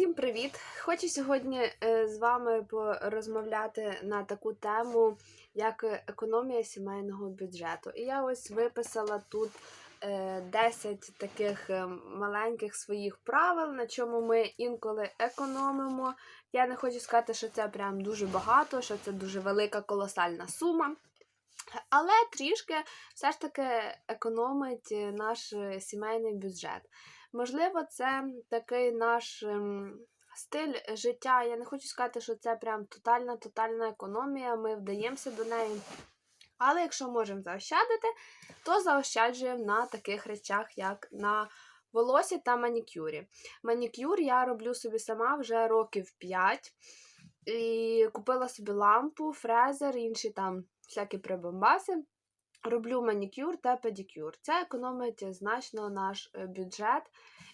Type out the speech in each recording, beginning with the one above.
Всім привіт! Хочу сьогодні е, з вами порозмовляти на таку тему, як економія сімейного бюджету. І я ось виписала тут е, 10 таких е, маленьких своїх правил, на чому ми інколи економимо. Я не хочу сказати, що це прям дуже багато, що це дуже велика колосальна сума. Але трішки все ж таки економить е, наш е, сімейний бюджет. Можливо, це такий наш ем, стиль життя. Я не хочу сказати, що це прям тотальна тотальна економія, ми вдаємося до неї. Але якщо можемо заощадити, то заощаджуємо на таких речах, як на волосі та манікюрі. Манікюр я роблю собі сама вже років 5. І купила собі лампу, фрезер, інші там всякі прибамбаси. Роблю манікюр та педикюр. Це економить значно наш е, бюджет.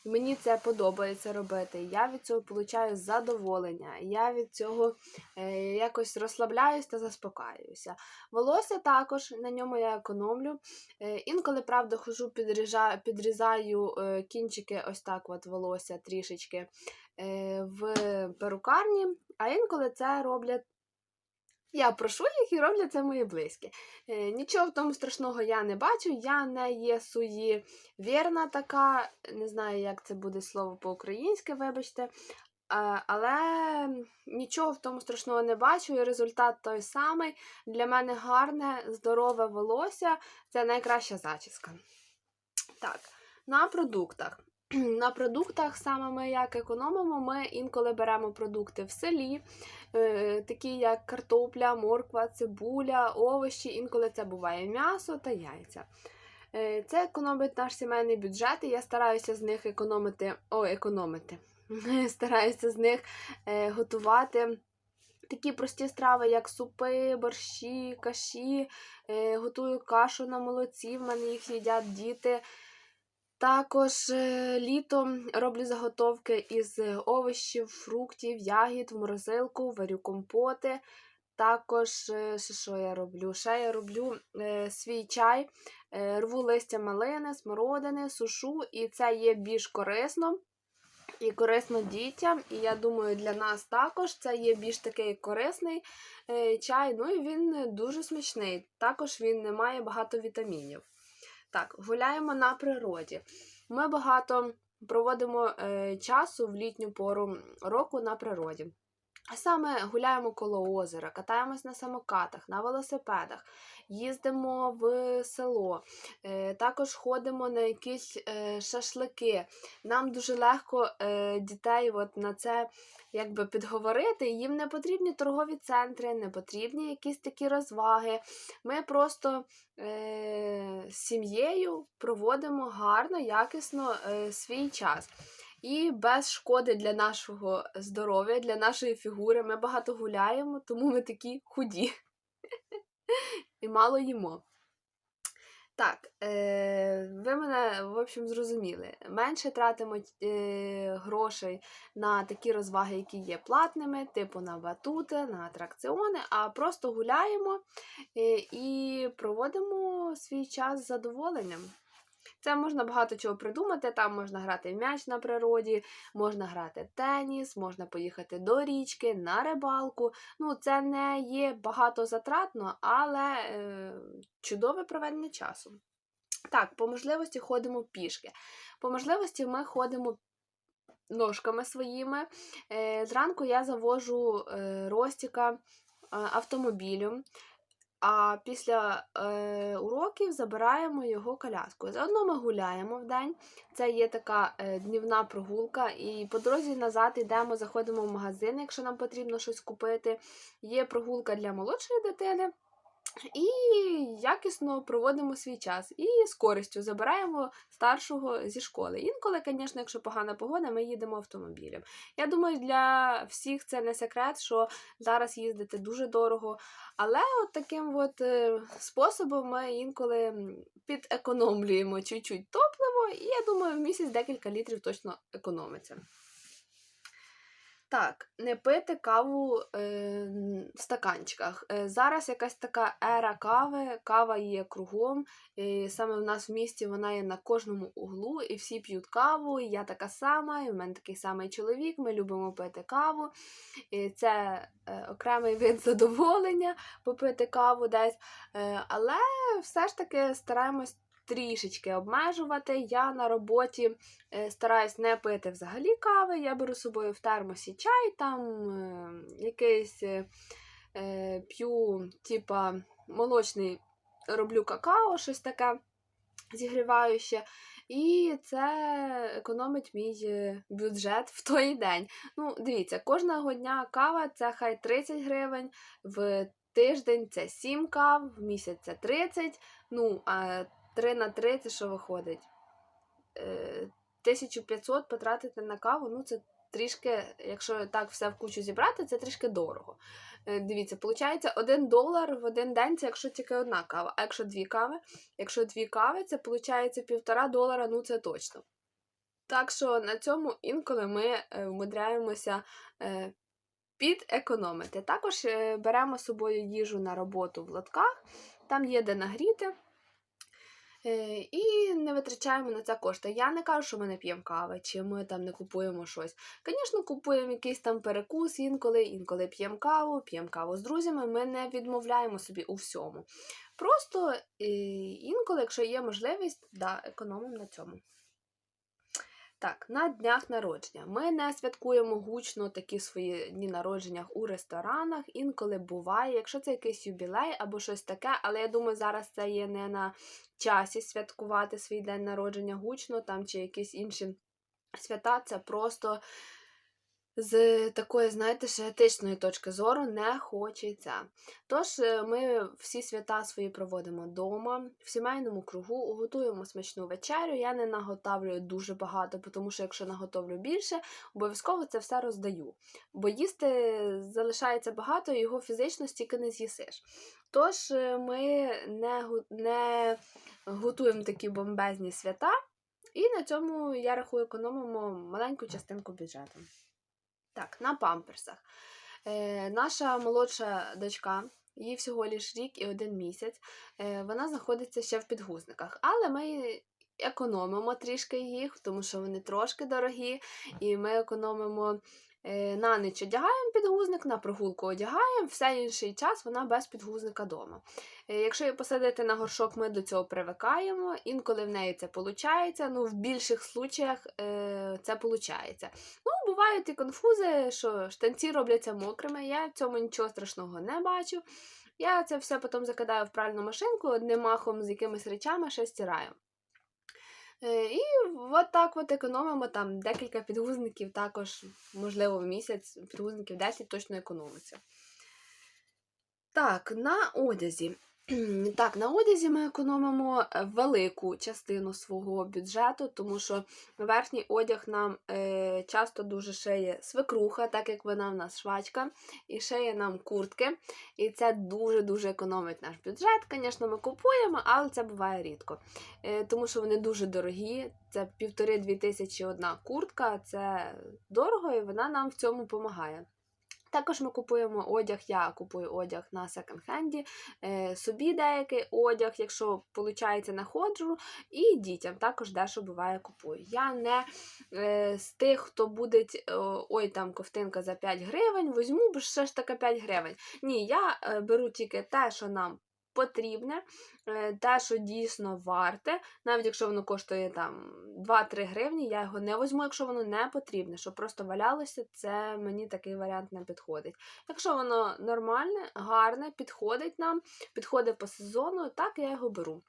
Мені це подобається робити. Я від цього получаю задоволення. Я від цього е, якось розслабляюсь та заспокаюся. Волосся також на ньому я економлю. Е, інколи, правда, хожу, підрізаю, підрізаю кінчики, ось так от волосся трішечки в перукарні, а інколи це роблять. Я прошу їх і роблять це мої близькі. Е, нічого в тому страшного я не бачу, я не є суї вірна така, не знаю, як це буде слово по-українськи, вибачте. Е, але нічого в тому страшного не бачу, і результат той самий. Для мене гарне, здорове волосся це найкраща зачіска. Так, на продуктах. На продуктах саме ми як економимо, ми інколи беремо продукти в селі, е, такі як картопля, морква, цибуля, овочі, інколи це буває м'ясо та яйця. Е, це економить наш сімейний бюджет, і я стараюся з них економити, о, економити. Стараюся з них е, готувати. Такі прості страви, як супи, борщі, каші, готую кашу на молоці, в мене їх їдять діти. Також е, літом роблю заготовки із овочів, фруктів, ягід, в морозилку, варю компоти. Також, е, що я роблю? Ще я роблю е, свій чай, е, рву листя малини, смородини, сушу, і це є більш корисно і корисно дітям. І я думаю, для нас також це є більш такий корисний е, чай. Ну і він дуже смачний. Також він не має багато вітамінів. Так, гуляємо на природі. Ми багато проводимо е, часу в літню пору року на природі. А саме гуляємо коло озера, катаємось на самокатах, на велосипедах, їздимо в село, е, також ходимо на якісь е, шашлики. Нам дуже легко е, дітей от на це якби підговорити. Їм не потрібні торгові центри, не потрібні якісь такі розваги. Ми просто з сім'єю проводимо гарно, якісно свій час. І без шкоди для нашого здоров'я, для нашої фігури. Ми багато гуляємо, тому ми такі худі. І мало їмо. Так, е, ви мене, в общем, зрозуміли. Менше тратимо е, грошей на такі розваги, які є платними, типу на батути, на атракціони, а просто гуляємо е, і проводимо свій час з задоволенням. Це можна багато чого придумати. Там можна грати в м'яч на природі, можна грати теніс, можна поїхати до річки, на рибалку. Ну, це не є багато затратно, але е, чудове проведення часу. Так, по можливості ходимо пішки. По можливості ми ходимо. Ножками своїми. Е, зранку я завожу е, Ростіка автомобілем. А після е, уроків забираємо його коляскою. Заодно ми гуляємо в день. Це є така е, днівна прогулка, і по дорозі назад йдемо, заходимо в магазин, якщо нам потрібно щось купити. Є прогулка для молодшої дитини. І якісно проводимо свій час і з користю забираємо старшого зі школи. Інколи, звісно, якщо погана погода, ми їдемо автомобілем. Я думаю, для всіх це не секрет, що зараз їздити дуже дорого. Але от таким от е, способом ми інколи підекономлюємо чуть-чуть топливо, і я думаю, в місяць декілька літрів точно економиться. Так, не пити каву е, в стаканчиках. Е, зараз якась така ера кави, кава є кругом. І саме в нас в місті вона є на кожному углу, і всі п'ють каву. І я така сама, і в мене такий самий чоловік. Ми любимо пити каву. І це е, окремий вид задоволення попити каву десь. Е, але все ж таки стараємось трішечки обмежувати. Я на роботі е, стараюсь не пити взагалі кави. Я беру з собою в термосі чай, там е, якийсь е, п'ю, типа молочний роблю какао, щось таке зігріваюче. І це економить мій бюджет в той день. Ну, дивіться, кожного дня кава це хай 30 гривень, в тиждень це 7 кав, в місяць це 30. Ну, а 3 на 3 це що виходить? Е, 1500 потратити на каву, ну це трішки, якщо так все в кучу зібрати, це трішки дорого. Е, Дивіться, виходить 1 долар в один день, це якщо тільки одна кава. А якщо дві кави, якщо дві кави, це виходить півтора долара, ну це точно. Так що на цьому інколи ми е, вмудряємося е, підекономити. Також е, беремо з собою їжу на роботу в лотках, там є де нагріти. Е, І не витрачаємо на це кошти. Я не кажу, що ми не п'ємо кави, чи ми там не купуємо щось. Звісно, купуємо якийсь там перекус інколи, інколи п'ємо каву, п'ємо каву з друзями. Ми не відмовляємо собі у всьому. Просто е, інколи, якщо є можливість, да, економимо на цьому. Так, на днях народження. Ми не святкуємо гучно такі свої дні народження у ресторанах. Інколи буває, якщо це якийсь юбілей або щось таке, але я думаю, зараз це є не на часі святкувати свій день народження гучно там чи якісь інші свята. Це просто з такої, знаєте, ще етичної точки зору не хочеться. Тож е, ми всі свята свої проводимо вдома, в сімейному кругу, готуємо смачну вечерю. Я не наготовлюю дуже багато, тому що якщо наготовлю більше, обов'язково це все роздаю. Бо їсти залишається багато, і його фізично стільки не з'їсиш. Тож е, ми не, не готуємо такі бомбезні свята, і на цьому я рахую економимо маленьку частинку бюджету. Так, на памперсах. Е, наша молодша дочка, їй всього лиш рік і один місяць. Е, вона знаходиться ще в підгузниках, але ми економимо трішки їх, тому що вони трошки дорогі, і ми економимо. е, На ніч одягаємо підгузник, на прогулку одягаємо, все інший час вона без підгузника вдома. Якщо її посадити на горшок, ми до цього привикаємо. Інколи в неї це виходить, ну в більших случаях е, це виходить. Ну, бувають і конфузи, що штанці робляться мокрими. Я в цьому нічого страшного не бачу. Я це все потім закидаю в пральну машинку, одним махом з якимись речами ще стираю. Е, І от так от економимо там декілька підгузників, також, можливо, в місяць підгузників 10 точно економиться. Так, на одязі. Так, на одязі ми економимо е, велику частину свого бюджету, тому що верхній одяг нам е, часто дуже шиє свекруха, так як вона в нас швачка, і шиє нам куртки. І це дуже-дуже економить наш бюджет. Звісно, ми купуємо, але це буває рідко. Е, тому що вони дуже дорогі. Це півтори-дві тисячі одна куртка, це дорого, і вона нам в цьому допомагає. Також ми купуємо одяг, я купую одяг на секонд-хенді, е, собі деякий одяг, якщо виходить, находжу, і дітям також дещо буває купую. Я не е, з тих, хто буде, ой, там ковтинка за 5 гривень, візьму, бо ще ж таке 5 гривень. Ні, я е, беру тільки те, що нам потрібне, е, те, що дійсно варте, навіть якщо воно коштує там 2-3 гривні, я його не возьму, якщо воно не потрібне, щоб просто валялося, це мені такий варіант не підходить. Якщо воно нормальне, гарне, підходить нам, підходить по сезону, так я його беру.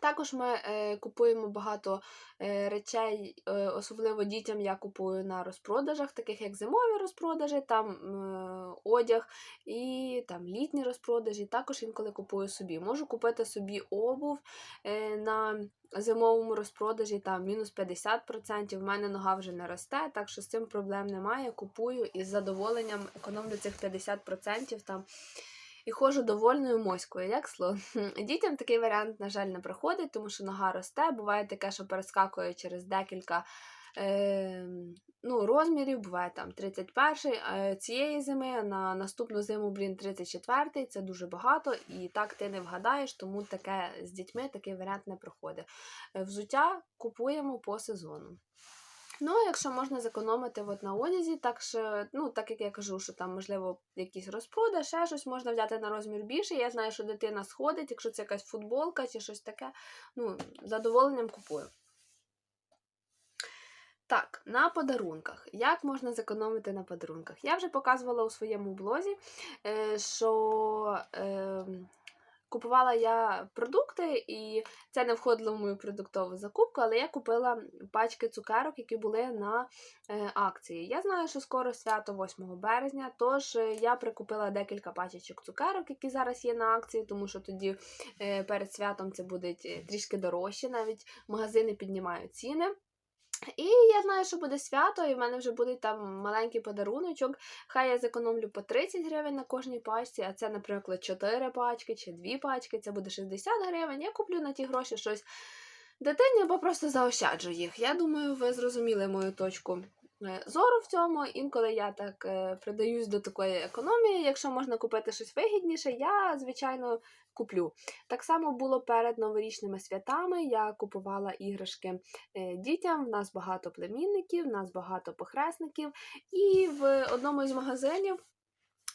Також ми е, купуємо багато е, речей, е, особливо дітям я купую на розпродажах, таких як зимові розпродажі, там е, одяг і там літні розпродажі. Також інколи купую собі. Можу купити собі обув е, на зимовому розпродажі, там мінус 50%. В мене нога вже не росте, так що з цим проблем немає. Купую і з задоволенням економлю цих 50% там. І ходжу довольною моською, як слон. Дітям такий варіант, на жаль, не проходить, тому що нога росте. Буває таке, що перескакує через декілька е, ну, розмірів, буває там 31 а цієї зими, на наступну зиму, блін, 34 це дуже багато, і так ти не вгадаєш, тому таке з дітьми такий варіант не проходить. Е, Взуття купуємо по сезону. Ну, якщо можна зекономити от на одязі, так що, ну, так як я кажу, що там, можливо, якісь розпродаж, ще щось можна взяти на розмір більше. Я знаю, що дитина сходить, якщо це якась футболка чи щось таке, ну, задоволенням купую. Так, на подарунках. Як можна зекономити на подарунках? Я вже показувала у своєму блозі, е, що е, купувала я продукти, і це не входило в мою продуктову закупку, але я купила пачки цукерок, які були на е, акції. Я знаю, що скоро свято 8 березня, тож е, я прикупила декілька пачечок цукерок, які зараз є на акції, тому що тоді е, перед святом це буде трішки дорожче, навіть магазини піднімають ціни. І я знаю, що буде свято, і в мене вже буде там маленький подаруночок. Хай я зекономлю по 30 гривень на кожній пачці, а це, наприклад, 4 пачки чи 2 пачки, це буде 60 гривень. Я куплю на ті гроші щось дитині або просто заощаджу їх. Я думаю, ви зрозуміли мою точку зору в цьому. Інколи я так е, придаюсь до такої економії. Якщо можна купити щось вигідніше, я, звичайно, куплю. Так само було перед новорічними святами. Я купувала іграшки е, дітям. В нас багато племінників, в нас багато похресників. І в одному із магазинів.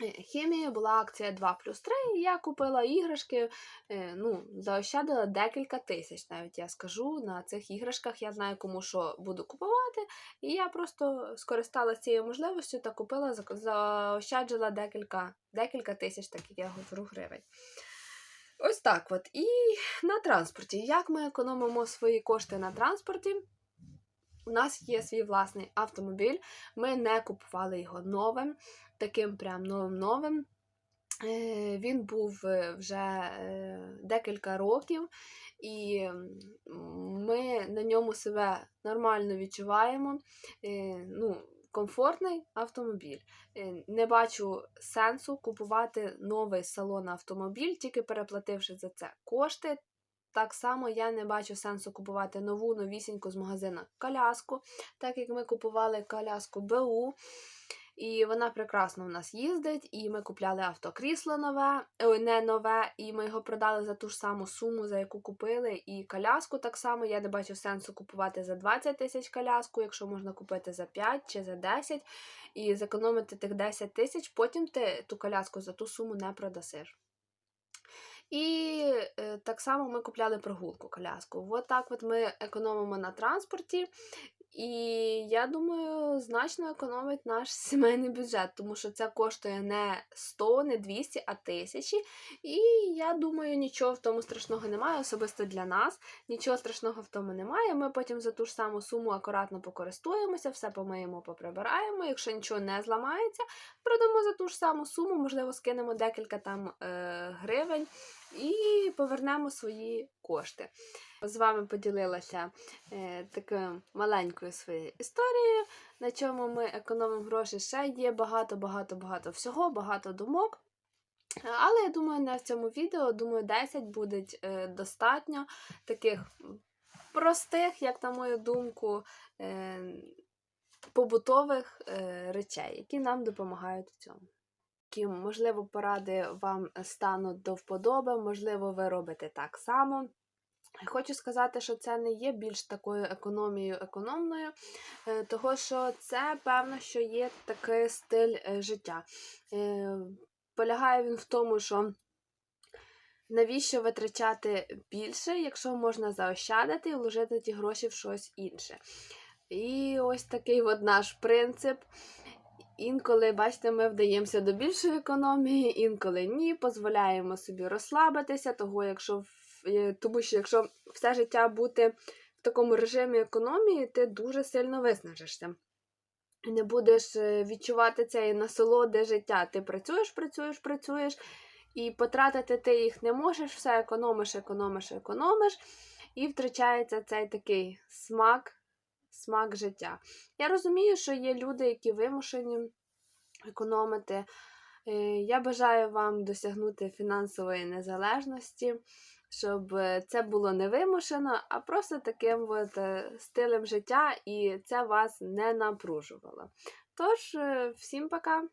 Хімії була акція 2 плюс 3, і я купила іграшки, е, ну, заощадила декілька тисяч, навіть я скажу, на цих іграшках. Я знаю, кому що буду купувати, і я просто скористалася цією можливістю та купила, заощаджила декілька, декілька тисяч, так я говорю, гривень. Ось так от. І на транспорті. Як ми економимо свої кошти на транспорті? У нас є свій власний автомобіль. Ми не купували його новим, таким прям новим-новим. Е, Він був е, вже е, декілька років, і ми на ньому себе нормально відчуваємо. Ну, комфортний автомобіль. Не бачу сенсу купувати новий салон автомобіль, тільки переплативши за це кошти. Так само я не бачу сенсу купувати нову новісіньку з магазина коляску, так як ми купували коляску БУ. І вона прекрасно в нас їздить, і ми купляли автокрісло нове, ой, не нове, і ми його продали за ту ж саму суму, за яку купили. І коляску так само. Я не бачу сенсу купувати за 20 тисяч коляску, якщо можна купити за 5 чи за 10, і зекономити тих 10 тисяч, потім ти ту коляску за ту суму не продасиш. І е, так само ми купляли прогулку коляску. От так от ми економимо на транспорті. І я думаю, значно економить наш сімейний бюджет, тому що це коштує не 100, не 200, а тисячі. І я думаю, нічого в тому страшного немає, особисто для нас. Нічого страшного в тому немає. Ми потім за ту ж саму суму акуратно покористуємося, все помиємо, поприбираємо. Якщо нічого не зламається, продамо за ту ж саму суму, можливо, скинемо декілька там е, гривень і повернемо свої кошти. З вами поділилася е, такою маленькою своєю історією, на чому ми економимо гроші. Ще є багато-багато-багато всього, багато думок. Але я думаю, в цьому відео, думаю, 10 буде достатньо таких простих, як на мою думку, е, побутових е, речей, які нам допомагають в цьому. Які, можливо, поради вам стануть до вподоби, можливо, ви робите так само. Хочу сказати, що це не є більш такою економією економною, е, того що це певно, що є такий стиль е, життя. Е, Полягає він в тому, що навіщо витрачати більше, якщо можна заощадити і вложити ті гроші в щось інше. І ось такий от наш принцип. Інколи, бачите, ми вдаємося до більшої економії, інколи ні, дозволяємо собі розслабитися, того, якщо, е, тому що якщо все життя бути в такому режимі економії, ти дуже сильно виснажишся. Не будеш е, відчувати цієї насолоди життя. Ти працюєш, працюєш, працюєш, і потратити ти їх не можеш, все економиш, економиш, економиш, і втрачається цей такий смак, смак життя. Я розумію, що є люди, які вимушені економити. Е, Я бажаю вам досягнути фінансової незалежності. щоб це було не вимушено, а просто таким от е, стилем життя, і це вас не напружувало. Тож, е, всім пока!